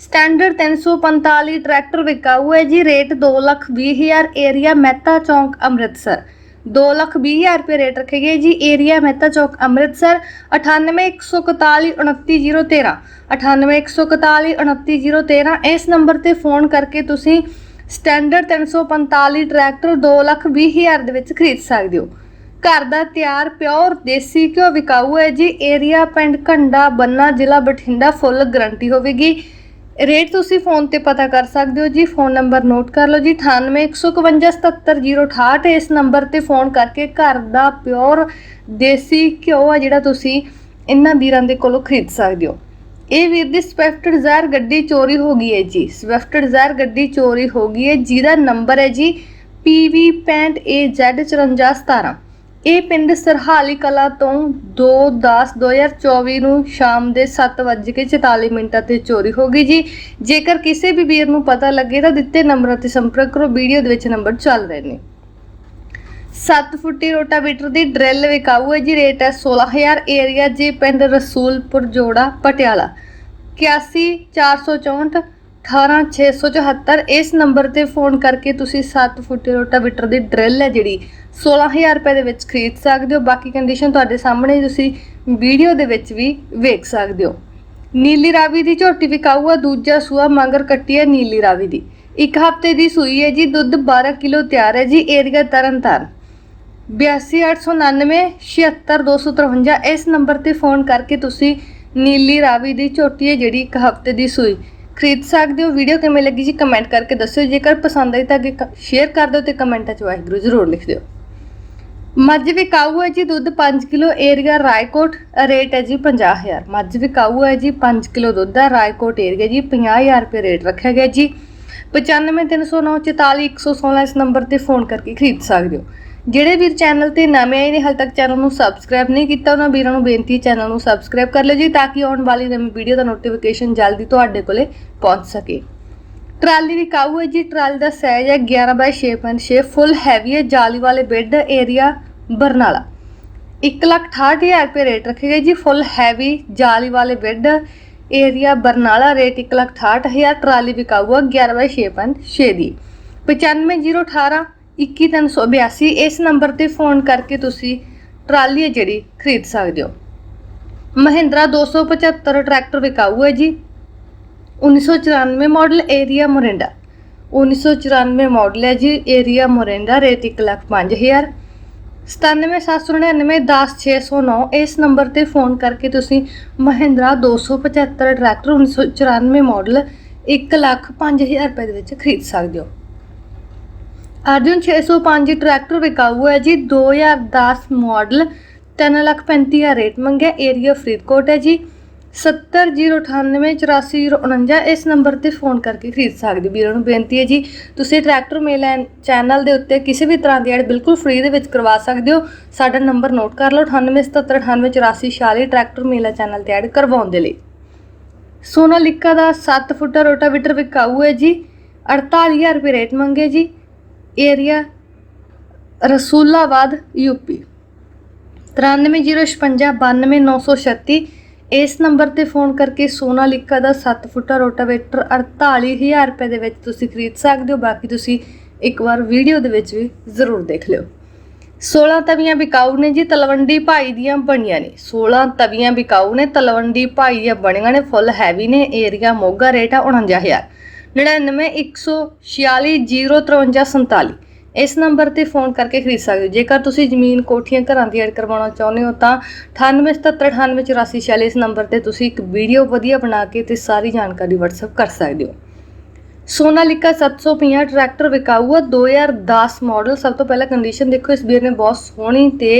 Standard 345 tractor ਵਿਕਾਊ ਹੈ ਜੀ, rate 220000 area Mehta ਚੌਂਕ, ਅੰਮ੍ਰਿਤਸਰ। 220000 ਰੁਪਏ ਰੇਟ ਰੱਖੇ ਗਏ ਜੀ, ਏਰੀਆ ਮਹਿਤਾ ਚੌਂਕ, ਅੰਮ੍ਰਿਤਸਰ। 981441 29013 981441 29013 ਇਸ ਨੰਬਰ ਤੇ ਫੋਨ ਕਰਕੇ ਤੁਸੀਂ ਸਟੈਂਡਰਡ 345 ਟਰੈਕਟਰ 220000 ਦੇ ਵਿੱਚ ਖਰੀਦ ਸਕਦੇ ਹੋ। ਘਰ ਦਾ ਤਿਆਰ, ਪਿਓਰ, ਦੇਸੀ ਘਿਓ ਵਿਕਾਊ ਹੈ ਜੀ। ਏਰੀਆ ਪਿੰਡ ਘੰਡਾ, ਬੰਨਾ ਜ਼ਿਲ੍ਹਾ ਬਠਿੰਡਾ ਫੁੱਲ ਗਰੰਟੀ ਹੋਵੇਗੀ। ਰੇਟ ਤੁਸੀਂ ਫੋਨ ਤੇ ਪਤਾ ਕਰ ਸਕਦੇ ਹੋ ਜੀ, ਫੋਨ ਨੰਬਰ ਨੋਟ ਕਰ ਲਓ ਜੀ 9815177068 ਇਸ ਨੰਬਰ ਤੇ ਫੋਨ ਕਰਕੇ ਘਰ ਦਾ ਪਿਓਰ ਦੇਸੀ ਘਿਓ ਆ ਜਿਹੜਾ ਤੁਸੀਂ ਇਹਨਾਂ ਵੀਰਾਂ ਦੇ ਕੋਲੋਂ ਖਰੀਦ ਸਕਦੇ ਹੋ। ਇਹ ਵੀਰ ਦੀ ਸਵਿਫਟ ਡਿਜ਼ਾਇਰ ਗੱਡੀ ਚੋਰੀ ਹੋ ਗਈ ਹੈ ਜੀ ਸਵਿਫਟ ਡਿਜ਼ਾਇਰ ਗੱਡੀ ਚੋਰੀ ਹੋ ਗਈ ਹੈ, ਜਿਹਦਾ ਨੰਬਰ ਹੈ ਜੀ PV65AZ5417 ਇਹ ਪਿੰਡ ਸਰਹਾਲੀ ਕਲਾ ਤੋਂ 2/10/2024 ਨੂੰ ਸ਼ਾਮ ਦੇ 7:44 ਮਿੰਟਾਂ ਤੇ ਚੋਰੀ ਹੋ ਗਈ ਜੀ। ਜੇਕਰ ਕਿਸੇ ਵੀ ਵੀਰ ਨੂੰ ਪਤਾ ਲੱਗੇ ਤਾਂ ਦਿੱਤੇ ਨੰਬਰਾਂ ਤੇ ਸੰਪਰਕ ਕਰੋ। ਵੀਡੀਓ ਦੇ ਵਿੱਚ ਨੰਬਰ ਚੱਲ ਰਹੇ ਨੇ। 7 ਫੁੱਟੀ ਰੋਟਾਵੇਟਰ ਦੀ ਡਰਿੱਲ ਵਿਕਾਊ ਹੈ ਜੀ। ਰੇਟ ਹੈ 16000 ਏਰੀਆ ਜੀ ਪਿੰਡ ਰਸੂਲਪੁਰ ਜੋੜਾ ਪਟਿਆਲਾ। 81464 18674 ਇਸ ਨੰਬਰ ਤੇ ਫੋਨ ਕਰਕੇ ਤੁਸੀਂ 7 ਫੁੱਟ ਰੋਟਾਵੀਟਰ ਦੀ ਡਰਿਲ ਹੈ ਜਿਹੜੀ 16000 ਰੁਪਏ ਦੇ ਵਿੱਚ ਖਰੀਦ ਸਕਦੇ ਹੋ। ਬਾਕੀ ਕੰਡੀਸ਼ਨ ਤੁਹਾਡੇ ਸਾਹਮਣੇ ਤੁਸੀਂ ਵੀਡੀਓ ਦੇ ਵਿੱਚ ਵੀ ਵੇਖ ਸਕਦੇ ਹੋ। ਨੀਲੀ ਰਾਵੀ ਦੀ ਝੋਟੀ ਵਿਕਾਊ ਆ ਦੂਜਾ ਸੂਆ ਮੰਗਰ ਕੱਟੀ ਹੈ ਨੀਲੀ ਰਾਵੀ ਦੀ। ਇੱਕ ਹਫ਼ਤੇ ਦੀ ਸੂਈ ਹੈ ਜੀ, ਦੁੱਧ 12 ਕਿਲੋ ਤਿਆਰ ਹੈ ਜੀ, ਏਰੀਆ ਤਰਨਤਾਰਨ। 8289 76253 ਇਸ ਨੰਬਰ ਤੇ ਫੋਨ ਕਰਕੇ ਤੁਸੀਂ ਨੀਲੀ ਰਾਵੀ ਦੀ ਝੋਟੀ ਹੈ ਜਿਹੜੀ ਇੱਕ ਹਫ਼ਤੇ ਦੀ ਸੂਈ। ਖਰੀਦ ਸਕਦੇ ਹੋ ਵੀਡੀਓ ਕਿਵੇਂ ਲੱਗੀ ਜੀ ਕਮੈਂਟ ਕਰਕੇ ਦੱਸਿਓ, ਜੇਕਰ ਪਸੰਦ ਆਈ ਤਾਂ ਅੱਗੇ ਸ਼ੇਅਰ ਕਰ ਦਿਓ ਤੇ ਕਮੈਂਟਾਂ 'ਚ ਵਾਹਿਗੁਰੂ ਜ਼ਰੂਰ ਲਿਖ ਦਿਓ। ਮੱਝ ਵਿਕਾਊ ਹੈ ਜੀ, ਦੁੱਧ 5 ਕਿਲੋ, ਏਰੀਆ ਰਾਏਕੋਟ, ਰੇਟ ਹੈ ਜੀ 50000 ਮੱਝ ਵਿਕਾਊ ਹੈ ਜੀ 5 ਕਿਲੋ ਦੁੱਧ ਹੈ, ਰਾਏਕੋਟ ਏਰੀਆ ਜੀ 50000 ਰੁਪਏ ਰੇਟ ਰੱਖਿਆ ਗਿਆ ਜੀ। 9530944116 ਇਸ ਨੰਬਰ ਤੇ ਫੋਨ ਕਰਕੇ ਖਰੀਦ ਸਕਦੇ ਹੋ। ਜਿਹੜੇ ਵੀਰ ਚੈਨਲ ਤੇ ਨਵੇਂ ਆਏ ਨੇ, ਹਾਲ ਤੱਕ ਚੈਨਲ ਨੂੰ ਸਬਸਕ੍ਰਾਈਬ ਨਹੀਂ ਕੀਤਾ, ਉਹਨਾਂ ਵੀਰਾਂ ਨੂੰ ਬੇਨਤੀ ਚੈਨਲ ਨੂੰ ਸਬਸਕ੍ਰਾਈਬ ਕਰ ਲਿਓ ਜੀ, ਤਾਂ ਕਿ ਆਉਣ ਵਾਲੀ ਨਵੀਂ ਵੀਡੀਓ ਦਾ ਨੋਟੀਫਿਕੇਸ਼ਨ ਜਲਦੀ ਤੁਹਾਡੇ ਕੋਲੇ ਪਹੁੰਚ ਸਕੇ। ਟਰਾਲੀ ਵਿਕਾਊ ਹੈ ਜੀ? ਟਰਾਲੀ ਦਾ ਸਾਈਜ਼ ਹੈ 11 ਬਾਈ 6.6 ਫੁੱਲ ਹੈਵੀ ਹੈ, ਜਾਲੀ ਵਾਲੇ ਬੈੱਡ ਏਰੀਆ ਬਰਨਾਲਾ। 168000 ਰੁਪਏ ਰੇਟ ਰੱਖੇ ਗਏ ਜੀ ਫੁੱਲ ਹੈਵੀ ਜਾਲੀ ਵਾਲੇ bed area Barnala rate 168000 trolley ਵਿਕਾਊ ਹੈ 11 ਬਾਈ 6.6 ਦੀ। 95018 21382 ਇਸ ਨੰਬਰ ਤੇ ਫੋਨ ਕਰਕੇ ਤੁਸੀਂ ਟਰਾਲੀ ਹੈ ਜਿਹੜੀ ਖਰੀਦ ਸਕਦੇ ਹੋ। ਮਹਿੰਦਰਾ 275 ਟਰੈਕਟਰ ਵਿਕਾਊ ਹੈ ਜੀ। 1994 ਮਾਡਲ ਏਰੀਆ ਮੋਰਿੰਡਾ। 1994 ਮਾਡਲ ਹੈ ਜੀ ਏਰੀਆ ਮੋਰਿੰਡਾ, ਰੇਟ 105000 9779910609 ਇਸ ਨੰਬਰ ਤੇ ਫੋਨ ਕਰਕੇ ਤੁਸੀਂ ਮਹਿੰਦਰਾ 275 ਟਰੈਕਟਰ 1994 ਮਾਡਲ 105000 ਰੁਪਏ ਦੇ ਵਿੱਚ ਖਰੀਦ ਸਕਦੇ ਹੋ। ਅਰਜੁਨ 605 ਟਰੈਕਟਰ ਵਿਕਾਊ ਹੈ ਜੀ 2010 ਮਾਡਲ 335000 ਰੇਟ ਮੰਗਿਆ ਏਰੀਆ ਫਰੀਦਕੋਟ ਹੈ ਜੀ। 7098844049 ਇਸ ਨੰਬਰ ਤੇ ਫੋਨ ਕਰਕੇ ਖਰੀਦ ਸਕਦੇ ਹੋ। ਵੀਰਾਂ ਨੂੰ ਬੇਨਤੀ ਹੈ ਜੀ, ਤੁਸੀਂ ਟਰੈਕਟਰ ਮੇਲ ਚੈਨਲ ਦੇ ਉੱਤੇ ਕਿਸੇ ਵੀ ਤਰ੍ਹਾਂ ਦੀ ਐਡ ਬਿਲਕੁਲ ਫ੍ਰੀ ਦੇ ਵਿੱਚ ਕਰਵਾ ਸਕਦੇ ਹੋ। ਸਾਡਾ ਨੰਬਰ ਨੋਟ ਕਰ ਲਓ 9877988446 ਟਰੈਕਟਰ ਮੇਲਾ ਚੈਨਲ ਤੇ ਐਡ ਕਰਵਾਉਣ ਦੇ ਲਈ। ਸੋਨਾਲਿਕਾ ਦਾ 7 ਫੁੱਟਾ ਰੋਟਾਵੇਟਰ ਵਿਕਾਊ ਹੈ ਜੀ 48000 ਰੁਪਏ ਰੇਟ ਮੰਗੇ ਜੀ। ਏਰੀਆ ਰਸੂਲਾਬਾਦ ਯੂਪੀ 9305592936 ਇਸ ਨੰਬਰ ਤੇ ਫੋਨ ਕਰਕੇ ਸੋਨਾਲਿਕਾ ਦਾ 7 ਫੁੱਟਾ ਰੋਟਾਵੇਟਰ 48000 ਰੁਪਏ ਦੇ ਵਿੱਚ ਤੁਸੀਂ ਖਰੀਦ ਸਕਦੇ ਹੋ। ਬਾਕੀ ਤੁਸੀਂ ਇੱਕ ਵਾਰ ਵੀਡੀਓ ਦੇ ਵਿੱਚ ਵੀ ਜ਼ਰੂਰ ਦੇਖ ਲਿਓ। 16 ਤਵੀਆਂ ਵਿਕਾਊ ਨੇ ਜੀ, ਤਲਵੰਡੀ ਭਾਈ ਦੀਆਂ ਬਣੀਆਂ ਨੇ। 16 ਤਵੀਆਂ ਵਿਕਾਊ ਨੇ, ਤਲਵੰਡੀ ਭਾਈ ਦੀਆਂ ਬਣੀਆਂ ਨੇ, ਫੁੱਲ ਹੈਵੀ ਨੇ ਏਰੀਆ ਮੋਗਾ ਰੇਟ ਆ 49000 9914605347 ਇਸ ਨੰਬਰ ਤੇ ਫੋਨ ਕਰਕੇ ਖਰੀਦ ਸਕਦੇ ਹੋ। ਜੇਕਰ ਤੁਸੀਂ ਜ਼ਮੀਨ ਕੋਠੀਆਂ ਘਰਾਂ ਦੀ ਐਡ ਕਰਵਾਉਣਾ ਚਾਹੁੰਦੇ ਹੋ, ਤਾਂ 9877988446 ਇਸ ਨੰਬਰ ਤੇ ਤੁਸੀਂ ਇੱਕ ਵੀਡੀਓ ਵਧੀਆ ਬਣਾ ਕੇ ਤੇ ਸਾਰੀ ਜਾਣਕਾਰੀ WhatsApp ਕਰ ਸਕਦੇ ਹੋ। ਸੋਨਾਲਿਕਾ 750 ਟਰੈਕਟਰ ਵਿਕਾਊ ਆ 2010 ਮਾਡਲ ਸਭ ਤੋਂ ਪਹਿਲਾਂ ਕੰਡੀਸ਼ਨ ਦੇਖੋ, ਇਸ ਵੀਰ ਨੇ ਬਹੁਤ ਸੋਹਣੀ ਤੇ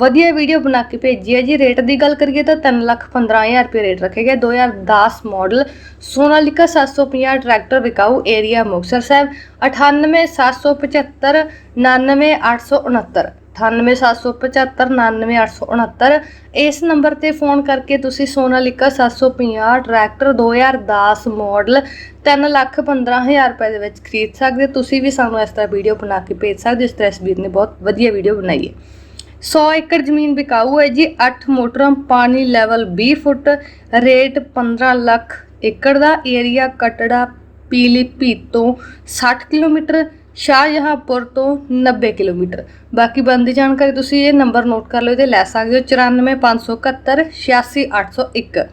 ਵਧੀਆ ਵੀਡੀਓ ਬਣਾ ਕੇ ਭੇਜੀ ਹੈ ਜੀ। ਰੇਟ ਦੀ ਗੱਲ ਕਰੀਏ ਤਾਂ 3 ਲੱਖ 15000 ਰੁਪਏ ਰੇਟ ਰੱਖੇ ਗਏ 2010 ਮਾਡਲ ਸੋਨਾਲੀਕਾ 750 ਟਰੈਕਟਰ ਵਿਕਾਊ ਏਰੀਆ ਮੁਕਤਸਰ ਸਾਹਿਬ। 98775 99869 98775 99869 ਇਸ ਨੰਬਰ ਤੇ ਫੋਨ ਕਰਕੇ ਤੁਸੀਂ ਸੋਨਾਲੀਕਾ 750 ਟਰੈਕਟਰ 2010 ਮਾਡਲ 3 ਲੱਖ 15000 ਰੁਪਏ ਦੇ ਵਿੱਚ ਖਰੀਦ ਸਕਦੇ ਹੋ। ਤੁਸੀਂ ਵੀ ਸਾਨੂੰ ਇਸ ਤਰ੍ਹਾਂ ਵੀਡੀਓ ਬਣਾ ਕੇ ਭੇਜ ਸਕਦੇ ਹੋ ਇਸ ਤਰ੍ਹਾਂ ਇਸ ਵੀਰ ਨੇ ਬਹੁਤ ਵਧੀਆ ਵੀਡੀਓ ਬਣਾਈ ਹੈ 100 ਏਕੜ ਜ਼ਮੀਨ ਵਿਕਾਊ ਹੈ ਜੀ 8 ਮੋਟਰਾਂ ਪਾਣੀ ਲੈਵਲ 20 ਫੁੱਟ ਰੇਟ 15 ਲੱਖ ਏਕੜ ਦਾ ਏਰੀਆ ਕਟੜਾ ਪੀਲੀ ਭੀਤ ਤੋਂ 60 ਕਿਲੋਮੀਟਰ ਸ਼ਾਹਜਹਾਂਪੁਰ ਤੋਂ 90 ਕਿਲੋਮੀਟਰ। ਬਾਕੀ ਬੰਦੀ ਜਾਣਕਾਰੀ ਤੁਸੀਂ ਇਹ ਨੰਬਰ ਨੋਟ ਕਰ ਲਓ ਤੇ ਲੈ ਸਕਦੇ ਹੋ 94571 86801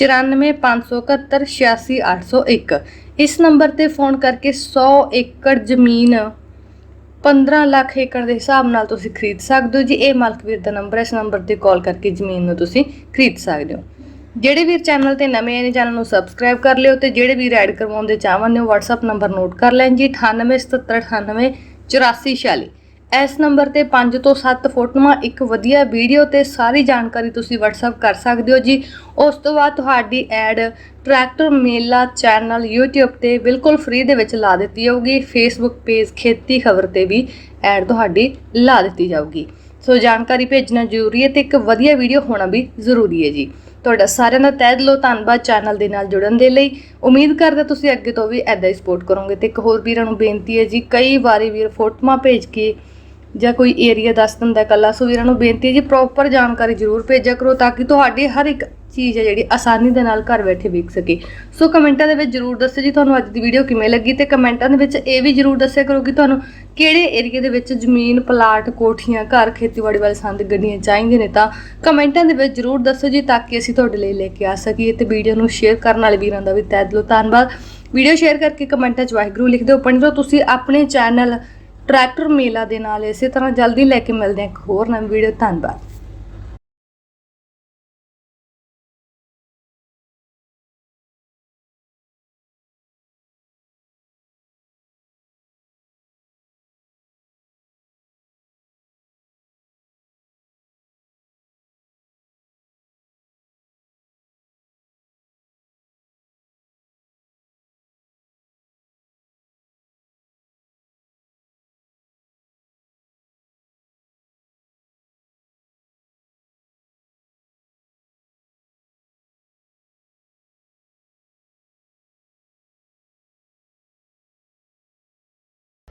94571 86801 ਇਸ ਨੰਬਰ ਤੇ ਫੋਨ ਕਰਕੇ 100 ਏਕੜ ਜ਼ਮੀਨ 15 ਲੱਖ ਏਕੜ ਦੇ ਹਿਸਾਬ ਨਾਲ ਤੁਸੀਂ ਖਰੀਦ ਸਕਦੇ ਹੋ ਜੀ। ਇਹ ਮਾਲਕਵੀਰ ਦਾ ਨੰਬਰ ਹੈ। ਇਸ ਨੰਬਰ ਤੇ ਕਾਲ ਕਰਕੇ ਜ਼ਮੀਨ ਨੂੰ ਤੁਸੀਂ ਖਰੀਦ ਸਕਦੇ ਹੋ। ਜਿਹੜੇ ਵੀਰ ਚੈਨਲ ਤੇ ਨਵੇਂ ਆਏ ਨੇ, ਚੈਨਲ ਨੂੰ ਸਬਸਕ੍ਰਾਈਬ ਕਰ ਲਿਓ ਤੇ ਜਿਹੜੇ ਵੀਰ ਐਡ ਕਰਵਾਉਣ ਦੇ ਚਾਹਵਾਨ ਨੇ WhatsApp ਨੰਬਰ ਨੋਟ ਕਰ ਲੈਣ ਜੀ 987798 8446 ਇਸ ਨੰਬਰ ਤੇ 5 ਤੋਂ 7 ਫੋਟੋਆਂ, ਇੱਕ ਵਧੀਆ ਵੀਡੀਓ ਤੇ ਸਾਰੀ ਜਾਣਕਾਰੀ ਤੁਸੀਂ WhatsApp ਕਰ ਸਕਦੇ ਹੋ ਜੀ। ਉਸ ਤੋਂ ਬਾਅਦ ਤੁਹਾਡੀ ad tractor Mela channel YouTube ਤੇ ਬਿਲਕੁਲ ਫ੍ਰੀ ਦੇ ਵਿੱਚ ਲਾ ਦਿੱਤੀ ਜਾਊਗੀ। Facebook ਪੇਜ ਖੇਤੀ ਖਬਰ ਤੇ ਵੀ ਐਡ ਤੁਹਾਡੀ ਲਾ ਦਿੱਤੀ ਜਾਊਗੀ। ਸੋ ਜਾਣਕਾਰੀ ਭੇਜਣਾ ਜ਼ਰੂਰੀ ਹੈ ਤੇ ਇੱਕ ਵਧੀਆ ਵੀਡੀਓ ਹੋਣਾ ਵੀ ਜ਼ਰੂਰੀ ਹੈ ਜੀ। ਤੁਹਾਡਾ ਸਾਰਿਆਂ ਦਾ ਤਹਿ ਦਿਲੋਂ ਧੰਨਵਾਦ ਚੈਨਲ ਦੇ ਨਾਲ ਜੁੜਨ ਦੇ ਲਈ। ਉਮੀਦ ਕਰਦਾ ਤੁਸੀਂ ਅੱਗੇ ਤੋਂ ਵੀ ਐਦਾਂ ਹੀ ਸਪੋਰਟ ਕਰੋਗੇ ਤੇ ਇੱਕ ਹੋਰ ਵੀਰਾਂ ਨੂੰ ਬੇਨਤੀ ਹੈ ਜੀ, ਕਈ ਵਾਰੀ ਵੀਰ ਫੋਟੋਆਂ ਭੇਜ ਕੇ ਜਾਂ ਕੋਈ ਏਰੀਆ ਦੱਸ ਦਿੰਦਾ ਕੱਲਾ ਸੋ ਵੀਰਾਂ ਨੂੰ ਬੇਨਤੀ ਹੈ ਜੀ ਪ੍ਰੋਪਰ ਜਾਣਕਾਰੀ ਜ਼ਰੂਰ ਭੇਜਿਆ ਕਰੋ ਤਾਂ ਕਿ ਤੁਹਾਡੀ ਹਰ ਇੱਕ ਚੀਜ਼ ਹੈ ਜਿਹੜੀ ਆਸਾਨੀ ਦੇ ਨਾਲ ਘਰ ਬੈਠੇ ਵੇਖ ਸਕੇ। ਸੋ ਕਮੈਂਟਾਂ ਦੇ ਵਿੱਚ ਜ਼ਰੂਰ ਦੱਸੋ ਜੀ, ਤੁਹਾਨੂੰ ਅੱਜ ਦੀ ਵੀਡੀਓ ਕਿਵੇਂ ਲੱਗੀ ਤੇ ਕਮੈਂਟਾਂ ਦੇ ਵਿੱਚ ਇਹ ਵੀ ਜ਼ਰੂਰ ਦੱਸਿਆ ਕਰੋ ਕਿ ਤੁਹਾਨੂੰ ਕਿਹੜੇ ਏਰੀਆ ਦੇ ਵਿੱਚ ਜ਼ਮੀਨ, ਪਲਾਟ, ਕੋਠੀਆਂ, ਘਰ, ਖੇਤੀਬਾੜੀ ਵਾਲੇ ਸੰਦ ਗੱਡੀਆਂ ਚਾਹੀਦੀਆਂ ਨੇ ਤਾਂ ਕਮੈਂਟਾਂ ਦੇ ਵਿੱਚ ਜ਼ਰੂਰ ਦੱਸੋ ਜੀ ਤਾਂ ਕਿ ਅਸੀਂ ਤੁਹਾਡੇ ਲਈ ਲੈ ਕੇ ਆ ਸਕੀਏ ਤੇ ਵੀਡੀਓ ਨੂੰ ਸ਼ੇਅਰ ਕਰਨ ਵਾਲੇ ਵੀਰਾਂ ਦਾ ਵੀ ਤਹਿ ਦਿਲੋਂ ਧੰਨਵਾਦ। ਵੀਡੀਓ ਸ਼ੇਅਰ ਕਰਕੇ ਕਮੈਂਟਾਂ 'ਚ ਵਾਹਿਗੁਰੂ ਲਿਖ ਦਿਓ। ਪੰਡਰੋ ਤੁਸੀਂ ਆਪਣੇ ਚੈਨਲ ਟਰੈਕਟਰ ਮੇਲਾ ਦੇ ਨਾਲ ਇਸੇ ਤਰ੍ਹਾਂ ਜਲਦੀ ਲੈ ਕੇ ਮਿਲਦੇ ਹਾਂ ਇੱਕ ਹੋਰ ਨਵੀਂ ਵੀਡੀਓ। ਧੰਨਵਾਦ।